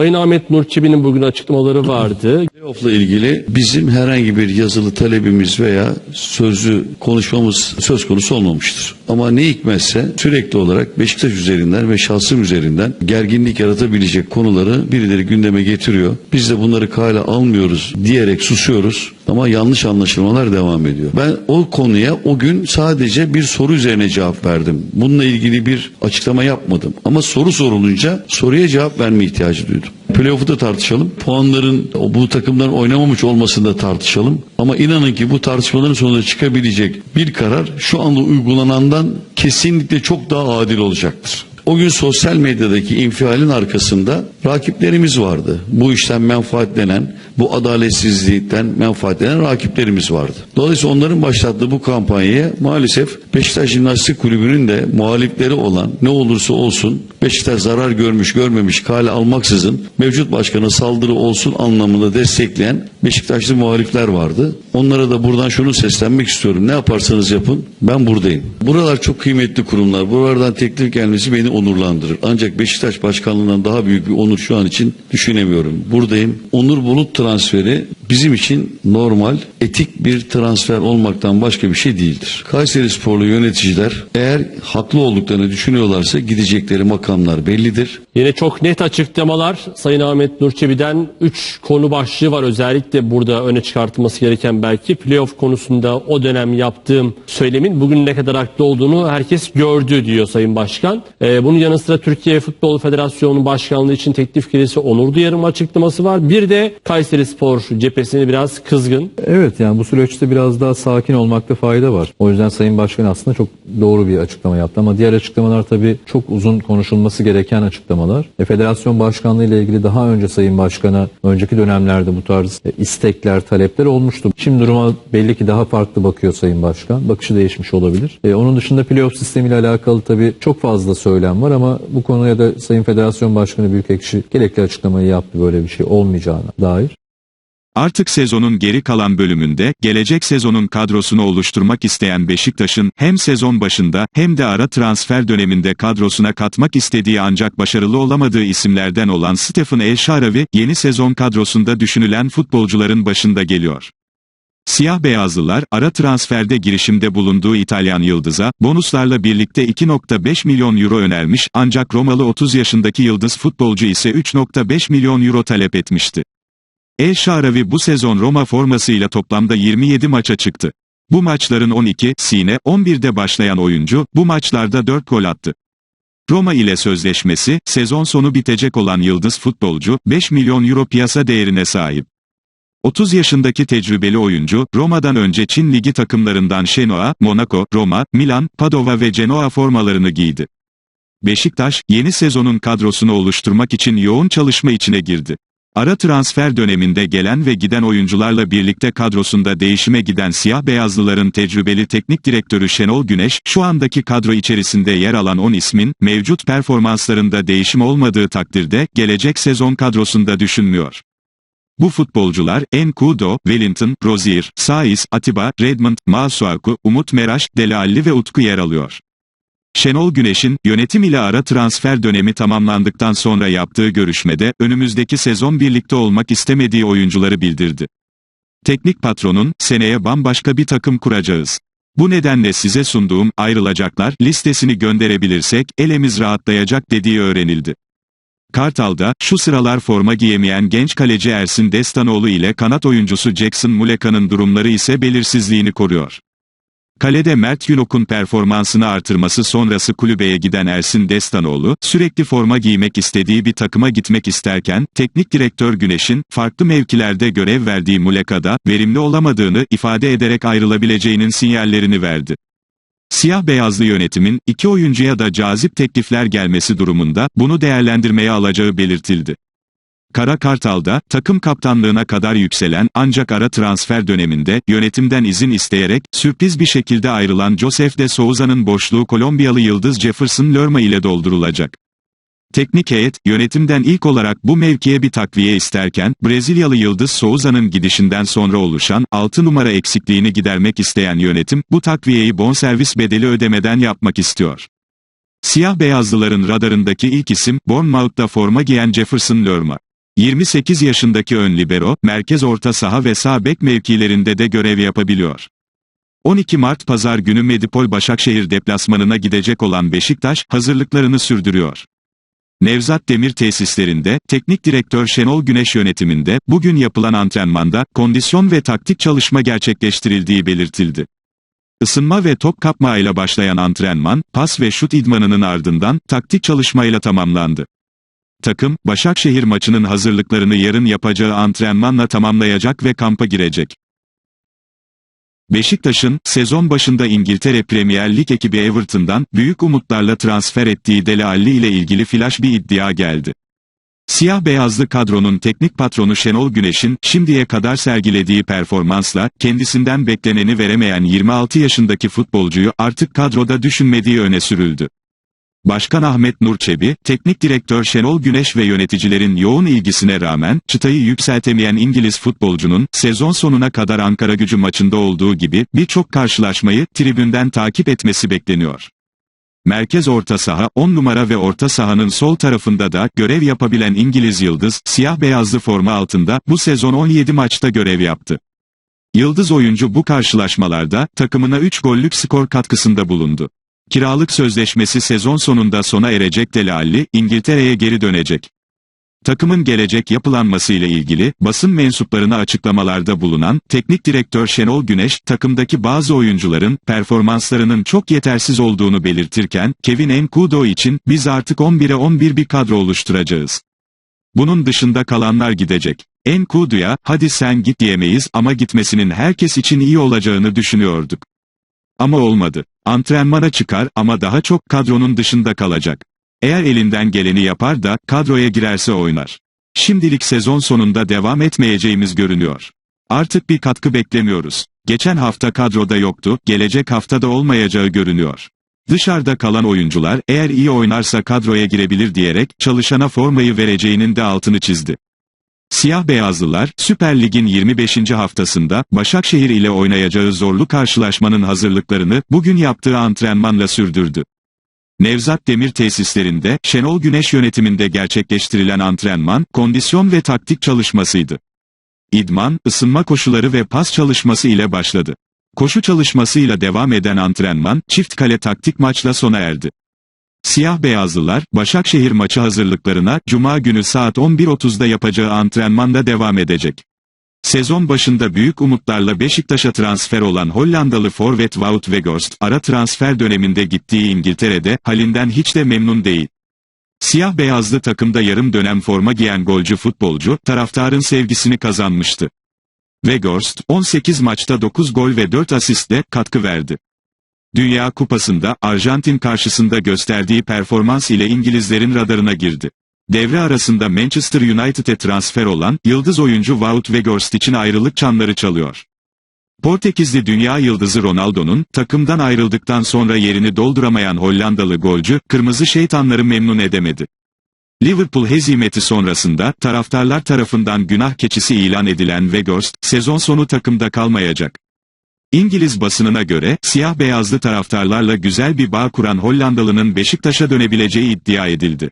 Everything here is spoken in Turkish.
Sayın Ahmet Nur Çebi'nin bugün açıklamaları vardı. Playoff'la ilgili bizim herhangi bir yazılı talebimiz veya sözlü konuşmamız söz konusu olmamıştır. Ama ne hikmetse sürekli olarak Beşiktaş üzerinden ve şahsım üzerinden gerginlik yaratabilecek konuları birileri gündeme getiriyor. Biz de bunları kale almıyoruz diyerek susuyoruz ama yanlış anlaşılmalar devam ediyor. Ben o konuya o gün sadece bir soru üzerine cevap verdim. Bununla ilgili bir açıklama yapmadım. Ama soru sorulunca soruya cevap verme ihtiyacı duydum. Playoff'u da tartışalım. Puanların bu takımların oynamamış olmasını da tartışalım. Ama inanın ki bu tartışmaların sonunda çıkabilecek bir karar şu anda uygulanandan kesinlikle çok daha adil olacaktır. O gün sosyal medyadaki infialin arkasında rakiplerimiz vardı. Bu işten menfaatlenen, bu adaletsizlikten menfaatlenen rakiplerimiz vardı. Dolayısıyla onların başlattığı bu kampanyaya maalesef Beşiktaş Jimnastik Kulübü'nün de muhalifleri olan ne olursa olsun Beşiktaş zarar görmüş görmemiş kale almaksızın mevcut başkana saldırı olsun anlamında destekleyen Beşiktaşlı muhalifler vardı. Onlara da buradan şunu seslenmek istiyorum. Ne yaparsanız yapın ben buradayım. Buralar çok kıymetli kurumlar. Buralardan teklif gelmesi beni onurlandırır. Ancak Beşiktaş başkanlığından daha büyük bir onur şu an için düşünemiyorum. Buradayım. Onur Bulut transferi bizim için normal, etik bir transfer olmaktan başka bir şey değildir. Kayseri sporlu yöneticiler eğer haklı olduklarını düşünüyorlarsa gidecekleri makamlar bellidir. Yine çok net açıklamalar Sayın Ahmet Nur Çebi'den 3 konu başlığı var özellikle burada öne çıkartılması gereken belki playoff konusunda o dönem yaptığım söylemin bugün ne kadar haklı olduğunu herkes gördü diyor Sayın Başkan. Ee, bunun yanı sıra Türkiye Futbol Federasyonu Başkanlığı için teklif gelirse onur duyarım açıklaması var. Bir de Kayseri Spor cephesini biraz kızgın. Evet yani bu süreçte biraz daha sakin olmakta fayda var. O yüzden Sayın Başkan aslında çok doğru bir açıklama yaptı ama diğer açıklamalar tabii çok uzun konuşulması gereken açıklamalar. E, Federasyon Başkanlığı ile ilgili daha önce Sayın Başkan'a önceki dönemlerde bu tarz e, istekler, talepler olmuştu. Şimdi duruma belli ki daha farklı bakıyor Sayın Başkan. Bakışı değişmiş olabilir. E, onun dışında playoff sistemiyle alakalı tabii çok fazla söylem var ama bu konuya da Sayın Federasyon Başkanı Büyükekşi gerekli açıklamayı yaptı böyle bir şey olmayacağına dair. Artık sezonun geri kalan bölümünde, gelecek sezonun kadrosunu oluşturmak isteyen Beşiktaş'ın, hem sezon başında, hem de ara transfer döneminde kadrosuna katmak istediği ancak başarılı olamadığı isimlerden olan Stephen El Şaravi, yeni sezon kadrosunda düşünülen futbolcuların başında geliyor. Siyah beyazlılar, ara transferde girişimde bulunduğu İtalyan yıldıza, bonuslarla birlikte 2.5 milyon euro önermiş ancak Romalı 30 yaşındaki yıldız futbolcu ise 3.5 milyon euro talep etmişti. El Şaravi bu sezon Roma formasıyla toplamda 27 maça çıktı. Bu maçların 12, sine 11'de başlayan oyuncu, bu maçlarda 4 gol attı. Roma ile sözleşmesi, sezon sonu bitecek olan yıldız futbolcu, 5 milyon euro piyasa değerine sahip. 30 yaşındaki tecrübeli oyuncu, Roma'dan önce Çin Ligi takımlarından Genoa, Monaco, Roma, Milan, Padova ve Genoa formalarını giydi. Beşiktaş, yeni sezonun kadrosunu oluşturmak için yoğun çalışma içine girdi. Ara transfer döneminde gelen ve giden oyuncularla birlikte kadrosunda değişime giden siyah beyazlıların tecrübeli teknik direktörü Şenol Güneş, şu andaki kadro içerisinde yer alan 10 ismin, mevcut performanslarında değişim olmadığı takdirde, gelecek sezon kadrosunda düşünmüyor. Bu futbolcular, Enkudo, Wellington, Rozier, Saiz, Atiba, Redmond, Masuaku, Umut Meraş, Delalli ve Utku yer alıyor. Şenol Güneş'in, yönetim ile ara transfer dönemi tamamlandıktan sonra yaptığı görüşmede, önümüzdeki sezon birlikte olmak istemediği oyuncuları bildirdi. Teknik patronun, seneye bambaşka bir takım kuracağız. Bu nedenle size sunduğum, ayrılacaklar, listesini gönderebilirsek, elemiz rahatlayacak dediği öğrenildi. Kartal'da, şu sıralar forma giyemeyen genç kaleci Ersin Destanoğlu ile kanat oyuncusu Jackson Muleka'nın durumları ise belirsizliğini koruyor. Kalede Mert Günok'un performansını artırması sonrası kulübeye giden Ersin Destanoğlu, sürekli forma giymek istediği bir takıma gitmek isterken, teknik direktör Güneş'in, farklı mevkilerde görev verdiği Muleka'da, verimli olamadığını ifade ederek ayrılabileceğinin sinyallerini verdi. Siyah beyazlı yönetimin, iki oyuncuya da cazip teklifler gelmesi durumunda, bunu değerlendirmeye alacağı belirtildi. Kara Kartal'da, takım kaptanlığına kadar yükselen, ancak ara transfer döneminde, yönetimden izin isteyerek, sürpriz bir şekilde ayrılan Joseph de Souza'nın boşluğu Kolombiyalı yıldız Jefferson Lerma ile doldurulacak. Teknik heyet, yönetimden ilk olarak bu mevkiye bir takviye isterken, Brezilyalı yıldız Souza'nın gidişinden sonra oluşan, 6 numara eksikliğini gidermek isteyen yönetim, bu takviyeyi bonservis bedeli ödemeden yapmak istiyor. Siyah beyazlıların radarındaki ilk isim, Bournemouth'ta forma giyen Jefferson Lerma. 28 yaşındaki ön libero, merkez orta saha ve sağ bek mevkilerinde de görev yapabiliyor. 12 Mart Pazar günü Medipol Başakşehir deplasmanına gidecek olan Beşiktaş, hazırlıklarını sürdürüyor. Nevzat Demir tesislerinde, teknik direktör Şenol Güneş yönetiminde, bugün yapılan antrenmanda, kondisyon ve taktik çalışma gerçekleştirildiği belirtildi. Isınma ve top kapma ile başlayan antrenman, pas ve şut idmanının ardından, taktik çalışmayla tamamlandı. Takım, Başakşehir maçının hazırlıklarını yarın yapacağı antrenmanla tamamlayacak ve kampa girecek. Beşiktaş'ın, sezon başında İngiltere Premier Lig ekibi Everton'dan, büyük umutlarla transfer ettiği Dele Alli ile ilgili flash bir iddia geldi. Siyah beyazlı kadronun teknik patronu Şenol Güneş'in, şimdiye kadar sergilediği performansla, kendisinden bekleneni veremeyen 26 yaşındaki futbolcuyu artık kadroda düşünmediği öne sürüldü. Başkan Ahmet Nur Çebi, teknik direktör Şenol Güneş ve yöneticilerin yoğun ilgisine rağmen, çıtayı yükseltemeyen İngiliz futbolcunun, sezon sonuna kadar Ankara gücü maçında olduğu gibi, birçok karşılaşmayı, tribünden takip etmesi bekleniyor. Merkez orta saha, 10 numara ve orta sahanın sol tarafında da, görev yapabilen İngiliz Yıldız, siyah beyazlı forma altında, bu sezon 17 maçta görev yaptı. Yıldız oyuncu bu karşılaşmalarda, takımına 3 gollük skor katkısında bulundu. Kiralık sözleşmesi sezon sonunda sona erecek Dele Alli, İngiltere'ye geri dönecek. Takımın gelecek yapılanması ile ilgili, basın mensuplarına açıklamalarda bulunan, teknik direktör Şenol Güneş, takımdaki bazı oyuncuların, performanslarının çok yetersiz olduğunu belirtirken, Kevin Enkudo için, biz artık 11'e 11 bir kadro oluşturacağız. Bunun dışında kalanlar gidecek. Enkudu'ya, hadi sen git diyemeyiz ama gitmesinin herkes için iyi olacağını düşünüyorduk. Ama olmadı. Antrenmana çıkar ama daha çok kadronun dışında kalacak. Eğer elinden geleni yapar da kadroya girerse oynar. Şimdilik sezon sonunda devam etmeyeceğimiz görünüyor. Artık bir katkı beklemiyoruz. Geçen hafta kadroda yoktu, gelecek hafta da olmayacağı görünüyor. Dışarıda kalan oyuncular eğer iyi oynarsa kadroya girebilir diyerek çalışana formayı vereceğinin de altını çizdi. Siyah beyazlılar, Süper Lig'in 25. haftasında, Başakşehir ile oynayacağı zorlu karşılaşmanın hazırlıklarını, bugün yaptığı antrenmanla sürdürdü. Nevzat Demir tesislerinde, Şenol Güneş yönetiminde gerçekleştirilen antrenman, kondisyon ve taktik çalışmasıydı. İdman, ısınma koşuları ve pas çalışması ile başladı. Koşu çalışmasıyla devam eden antrenman, çift kale taktik maçla sona erdi. Siyah beyazlılar, Başakşehir maçı hazırlıklarına, Cuma günü saat 11.30'da yapacağı antrenmanda devam edecek. Sezon başında büyük umutlarla Beşiktaş'a transfer olan Hollandalı forvet Wout Weghorst, ara transfer döneminde gittiği İngiltere'de, halinden hiç de memnun değil. Siyah beyazlı takımda yarım dönem forma giyen golcü futbolcu, taraftarın sevgisini kazanmıştı. Weghorst, 18 maçta 9 gol ve 4 asistle katkı verdi. Dünya Kupası'nda Arjantin karşısında gösterdiği performans ile İngilizlerin radarına girdi. Devre arasında Manchester United'e transfer olan yıldız oyuncu Wout Weghorst için ayrılık çanları çalıyor. Portekizli dünya yıldızı Ronaldo'nun takımdan ayrıldıktan sonra yerini dolduramayan Hollandalı golcü kırmızı şeytanları memnun edemedi. Liverpool hezimeti sonrasında taraftarlar tarafından günah keçisi ilan edilen Weghorst sezon sonu takımda kalmayacak. İngiliz basınına göre, siyah beyazlı taraftarlarla güzel bir bağ kuran Hollandalı'nın Beşiktaş'a dönebileceği iddia edildi.